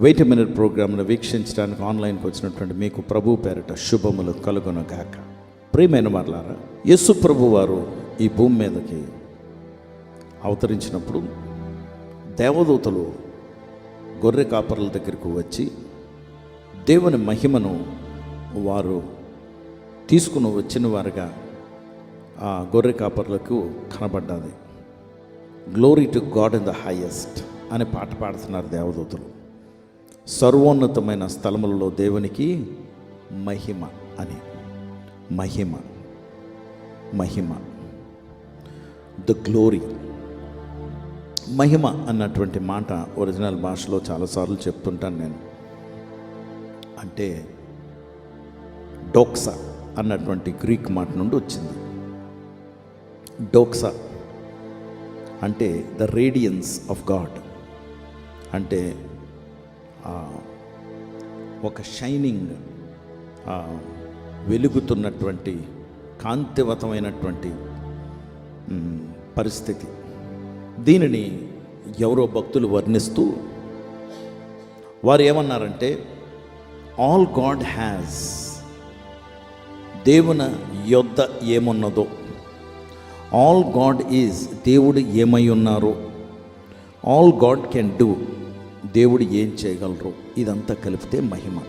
Wait minute ప్రోగ్రామ్ను వీక్షించడానికి ఆన్లైన్కి వచ్చినటువంటి మీకు ప్రభు పేరిట శుభములు కలుగును గాక ప్రియమైన వాళ్ళారా యస్సు ప్రభు వారు ఈ భూమి మీదకి అవతరించినప్పుడు దేవదూతలు గొర్రె కాపర్ల దగ్గరకు వచ్చి దేవుని మహిమను వారు తీసుకుని వచ్చిన వారుగా ఆ గొర్రె కాపర్లకు కనబడ్డాది. Glory to God in the highest అనే పాట పాడుతున్నారు దేవదూతలు. సర్వోన్నతమైన స్థలములలో దేవునికి మహిమ అని. మహిమ. మహిమ. ద గ్లోరీ మహిమ అన్నటువంటి మాట ఒరిజినల్ భాషలో చాలాసార్లు చెప్తుంటాను నేను. అంటే డోక్సా అన్నటువంటి గ్రీక్ మాట నుండి వచ్చింది. డోక్సా అంటే ద రేడియన్స్ ఆఫ్ గాడ్ అంటే ఒక షైనింగ్ వెలుగుతున్నటువంటి కాంతివతమైనటువంటి పరిస్థితి. దీనిని ఎవరో భక్తులు వర్ణిస్తూ వారు ఏమన్నారంటే ఆల్ గాడ్ హ్యాస్ దేవుని యొద్ద ఏమున్నదో ఆల్ గాడ్ ఈజ్ దేవుడు ఏమై ఉన్నారో ఆల్ గాడ్ కెన్ డూ దేవుడు ఏం చేయగలరు ఇదంతా కలిపితే మహిమ.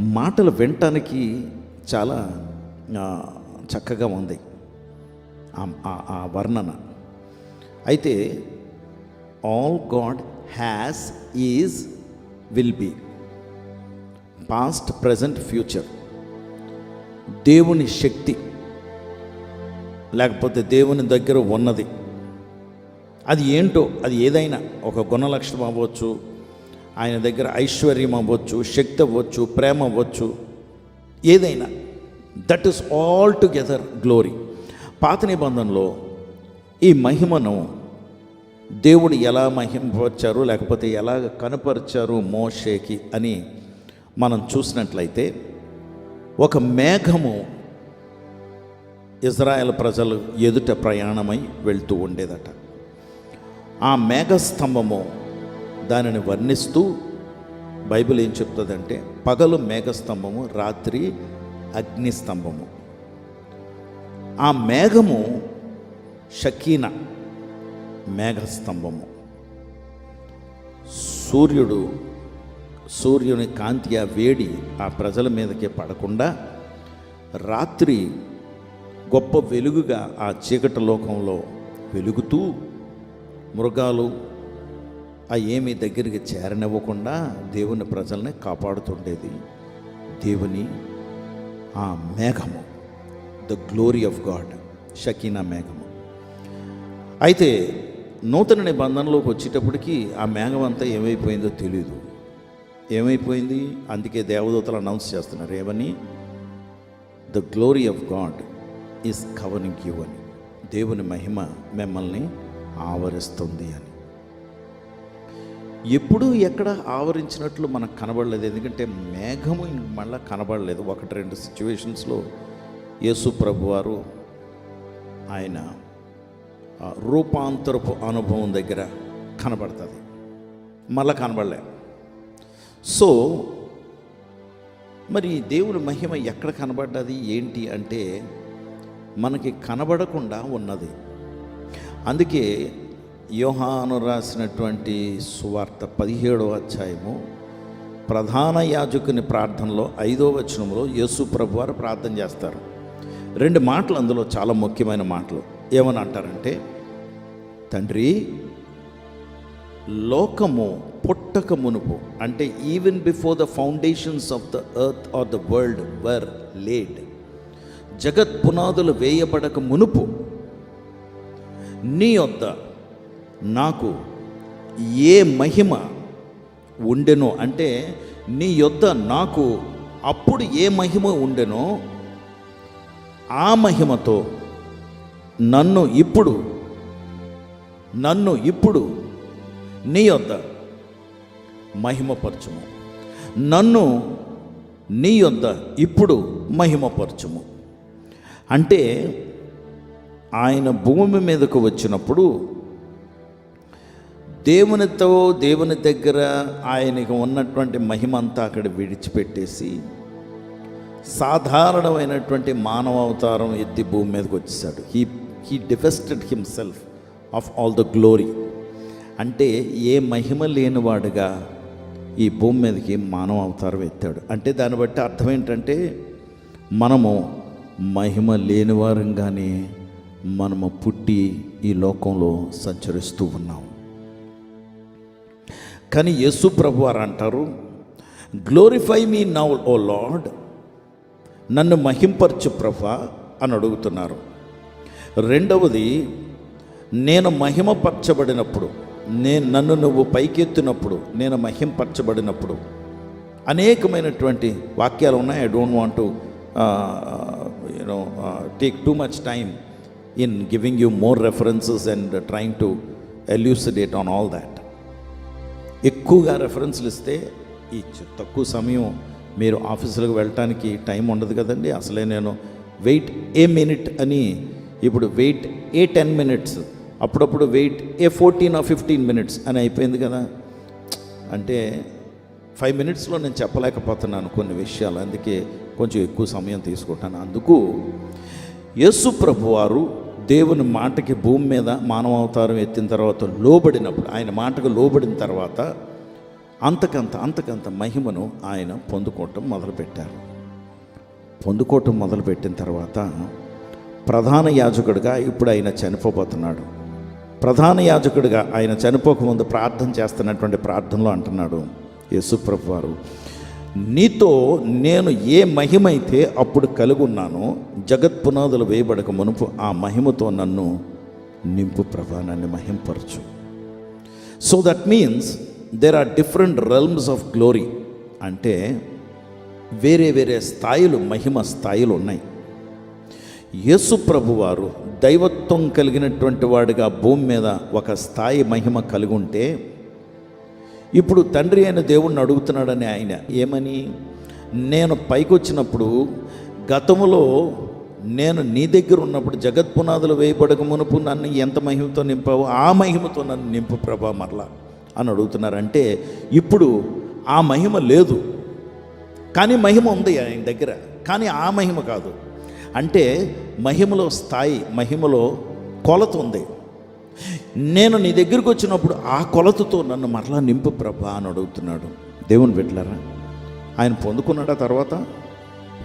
మాటలు వినటానికి చాలా చక్కగా ఉంది ఆ- ఆ వర్ణన. అయితే all God has is will be past present future దేవుని శక్తి. లేకపోతే దేవుని దగ్గర ఉన్నది. అది ఏంటో అది ఏదైనా ఒక గుణలక్షణం అవ్వచ్చు ఆయన దగ్గర ఐశ్వర్యం అవ్వచ్చు శక్తి అవ్వచ్చు ప్రేమ అవ్వచ్చు ఏదైనా. That is all together glory పాత నిబంధనలో ఈ మహిమను దేవుడు ఎలా మహిమపరిచారు లేకపోతే ఎలా కనపరిచారు మోషేకి అని మనం చూసినట్లయితే ఒక మేఘము ఇజ్రాయెల్ ప్రజలు ఎదుట ప్రయాణమై వెళ్తూ ఉండేదట. ఆ మేఘస్తంభము దానిని వర్ణిస్తూ బైబిల్ ఏం చెప్తుందంటే పగలు మేఘస్తంభము రాత్రి అగ్నిస్తంభము. ఆ మేఘము షకీన మేఘస్తంభము. సూర్యుడు సూర్యుని కాంతి ఆ వేడి ఆ ప్రజల మీదకే పడకుండా రాత్రి గొప్ప వెలుగుగా ఆ చీకటి లోకంలో వెలుగుతూ మృగాలు ఆ ఏమి దగ్గరికి చేరనివ్వకుండా దేవుని ప్రజల్ని కాపాడుతుండేది. దేవుని ఆ మేఘము the glory of God Shekinah మేఘము. అయితే నూతన నిబంధనలోకి వచ్చేటప్పటికి ఆ మేఘం అంతా ఏమైపోయిందో తెలియదు ఏమైపోయింది? అందుకే దేవదూతలు అనౌన్స్ చేస్తున్నారు ఏమని? The glory of God is covering you అని. దేవుని మహిమ మిమ్మల్ని ఆవరిస్తుంది అని. ఎప్పుడు ఎక్కడ ఆవరించినట్లు మనకు కనబడలేదు. ఎందుకంటే మేఘము మళ్ళీ కనబడలేదు. ఒకటి రెండు సిచ్యువేషన్స్లో యేసు ప్రభు వారు ఆయన రూపాంతరపు అనుభవం దగ్గర కనబడుతుంది. మళ్ళా కనబడలే. సో మరి దేవుని మహిమ ఎక్కడ కనబడ్డది? ఏంటి అంటే మనకి కనబడకుండా ఉన్నది. అందుకే యోహాను రాసినటువంటి సువార్త పదిహేడవ అధ్యాయము ప్రధాన యాజకుని ప్రార్థనలో ఐదో వచనంలో యేసు ప్రభు వారు ప్రార్థన చేస్తారు. రెండు మాటలు అందులో చాలా ముఖ్యమైన మాటలు. ఏమని అంటారంటే తండ్రి లోకము పుట్టక మునుపు అంటే even before the foundations of the earth or the world were laid జగత్ పునాదులు వేయబడక మునుపు నీ యొద్ద నాకు ఏ మహిమ ఉండెనో అంటే నీ యొద్ద నాకు అప్పుడు ఏ మహిమ ఉండెనో ఆ మహిమతో నన్ను ఇప్పుడు నన్ను ఇప్పుడు నీ యొద్ద మహిమపరచుము. నన్ను నీ యొద్ద ఇప్పుడు మహిమపరచుము. అంటే ఆయన భూమి మీదకు వచ్చినప్పుడు దేవునితో దేవుని దగ్గర ఆయనకు ఉన్నటువంటి మహిమ అంతా అక్కడ విడిచిపెట్టేసి సాధారణమైనటువంటి మానవ అవతారం ఎత్తి భూమి మీదకి వచ్చేసాడు he he divested himself of all the glory అంటే ఏ మహిమ లేనివాడుగా ఈ భూమి మీదకి మానవ అవతారం ఎత్తాడు. అంటే దాన్ని బట్టి అర్థం ఏంటంటే మనము మహిమ లేనివారంగానే మనము పుట్టి ఈ లోకంలో సంచరిస్తూ ఉన్నాం. కానీ యేసు ప్రభు వారు అంటారు glorify me now O Lord నన్ను మహింపరచు ప్రభా అని అడుగుతున్నారు. రెండవది నేను మహిమపరచబడినప్పుడు నేను నన్ను నువ్వు పైకెత్తినప్పుడు నేను మహింపరచబడినప్పుడు అనేకమైనటువంటి వాక్యాలు ఉన్నాయి. I don't want to you know take too much time in giving you more references and trying to elucidate on all that ఎక్కువగా రెఫరెన్స్లు ఇస్తే ఈ తక్కువ సమయం మీరు ఆఫీసులకు వెళ్ళటానికి టైం ఉండదు కదండి. అసలే నేను వెయిట్ ఏ మినిట్ అని ఇప్పుడు వెయిట్ ఏ టెన్ మినిట్స్ అప్పుడప్పుడు wait a fourteen or fifteen minutes అని అయిపోయింది కదా. అంటే ఫైవ్ మినిట్స్లో నేను చెప్పలేకపోతున్నాను కొన్ని విషయాలు. అందుకే కొంచెం ఎక్కువ సమయం తీసుకుంటాను. అందుకు యేసు ప్రభు వారు దేవుని మాటకి భూమి మీద మానవ అవతారం ఎత్తిన తర్వాత లోబడినప్పుడు ఆయన మాటకు లోబడిన తర్వాత అంతకంత అంతకంత మహిమను ఆయన పొందుకోవటం మొదలుపెట్టారు. పొందుకోవటం మొదలుపెట్టిన తర్వాత ప్రధాన యాజకుడిగా ఇప్పుడు ఆయన చనిపోబోతున్నాడు. ప్రధాన యాజకుడిగా ఆయన చనిపోకముందు ప్రార్థన చేస్తున్నటువంటి ప్రార్థనలో అంటున్నాడు యేసుప్రభు వారు నీతో నేను ఏ మహిమైతే అప్పుడు కలిగి ఉన్నానో జగత్ పునాదులు వేయబడక మునుపు ఆ మహిమతో నన్ను నింపు ప్రభా నన్ను మహింపరచు. So that means there are different realms of glory అంటే వేరే వేరే స్థాయిలు మహిమ స్థాయిలు ఉన్నాయి. యేసు ప్రభువారు దైవత్వం కలిగినటువంటి వాడిగా భూమి మీద ఒక స్థాయి మహిమ కలిగి ఉంటే ఇప్పుడు తండ్రి అయిన దేవుణ్ణి అడుగుతున్నాడని ఆయన. ఏమని? నేను పైకి వచ్చినప్పుడు గతములో నేను నీ దగ్గర ఉన్నప్పుడు జగత్ పునాదులు వేయబడక మునుపు నన్ను ఎంత మహిమతో నింపావు ఆ మహిమతో నన్ను నింపు ప్రభా మరలా అని అడుగుతున్నారంటే ఇప్పుడు ఆ మహిమ లేదు. కానీ మహిమ ఉంది ఆయన దగ్గర. కానీ ఆ మహిమ కాదు. అంటే మహిమలో స్థాయి మహిమలో కొలత ఉంది. నేను నీ దగ్గరికి వచ్చినప్పుడు ఆ కొలతతో నన్ను మరలా నింపు ప్రభా అని అడుగుతున్నాడు. దేవుని బిడ్డలారా ఆయన పొందుకున్నాడా తర్వాత?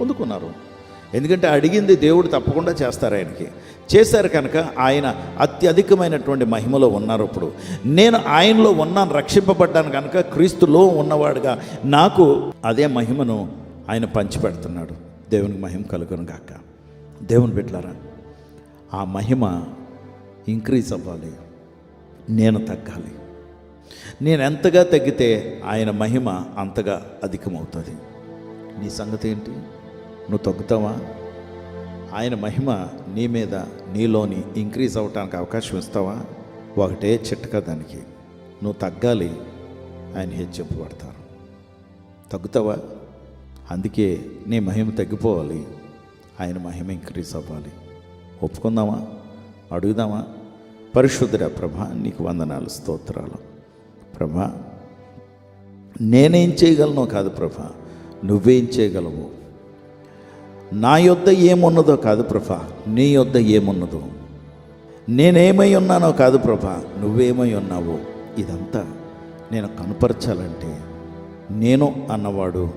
పొందుకున్నారు. ఎందుకంటే అడిగింది దేవుడు తప్పకుండా చేస్తారు ఆయనకి. చేశారు కనుక ఆయన అత్యధికమైనటువంటి మహిమలో ఉన్నారు ఇప్పుడు నేను ఆయనలో ఉన్నాను రక్షింపబడ్డాను కనుక క్రీస్తులో ఉన్నవాడుగా నాకు అదే మహిమను ఆయన పంచిపెడుతున్నాడు. దేవునికి మహిమ కలుగును గాక. దేవుని బిడ్డలారా ఆ మహిమ ఇంక్రీజ్ అవ్వాలి. నేను తగ్గాలి. నేను ఎంతగా తగ్గితే ఆయన మహిమ అంతగా అధికమవుతుంది. నీ సంగతి ఏంటి? నువ్వు తగ్గుతావా? ఆయన మహిమ నీ మీద నీలోని ఇంక్రీజ్ అవ్వటానికి అవకాశం ఇస్తావా? ఒకటే చిట్టక దానికి. నువ్వు తగ్గాలి. ఆయన హెచ్చింపబడతారు తగ్గుతావా? అందుకే నీ మహిమ తగ్గిపోవాలి. ఆయన మహిమ ఇంక్రీజ్ అవ్వాలి. ఒప్పుకుందామా? అడుగుదామా? పరిశుద్ధుడ ప్రభ నీకు వందనాలు స్తోత్రాలు. ప్రభ నేనేం చేయగలను కాదు ప్రభ నువ్వేం చేయగలవు. నా యొద్ద ఏమున్నదో కాదు ప్రభ నీ యొద్ద ఏమున్నదో. నేనేమై ఉన్నానో కాదు ప్రభా నువ్వేమై ఉన్నావో. ఇదంతా నేను కనపరచాలంటే నేను అన్నవాడు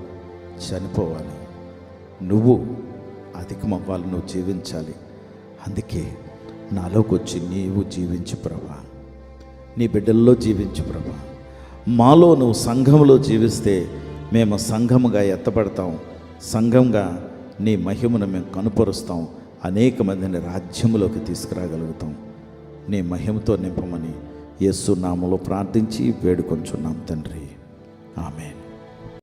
చనిపోవాలి. నువ్వు అధికమవ్వాలి నువ్వు జీవించాలి. అందుకే నాలోకి వచ్చి నీవు జీవించు ప్రభా. నీ బిడ్డల్లో జీవించు ప్రభా. మాలో నువ్వు సంఘంలో జీవిస్తే మేము సంఘముగా ఎత్తపడతాం సంఘంగా నీ మహిమను మేము కనుపరుస్తాం. అనేక మందిని రాజ్యములోకి తీసుకురాగలుగుతాం. నీ మహిమతో నింపమని యేసు నామలో ప్రార్థించి వేడుకొంచున్నాం తండ్రి. ఆమెన్.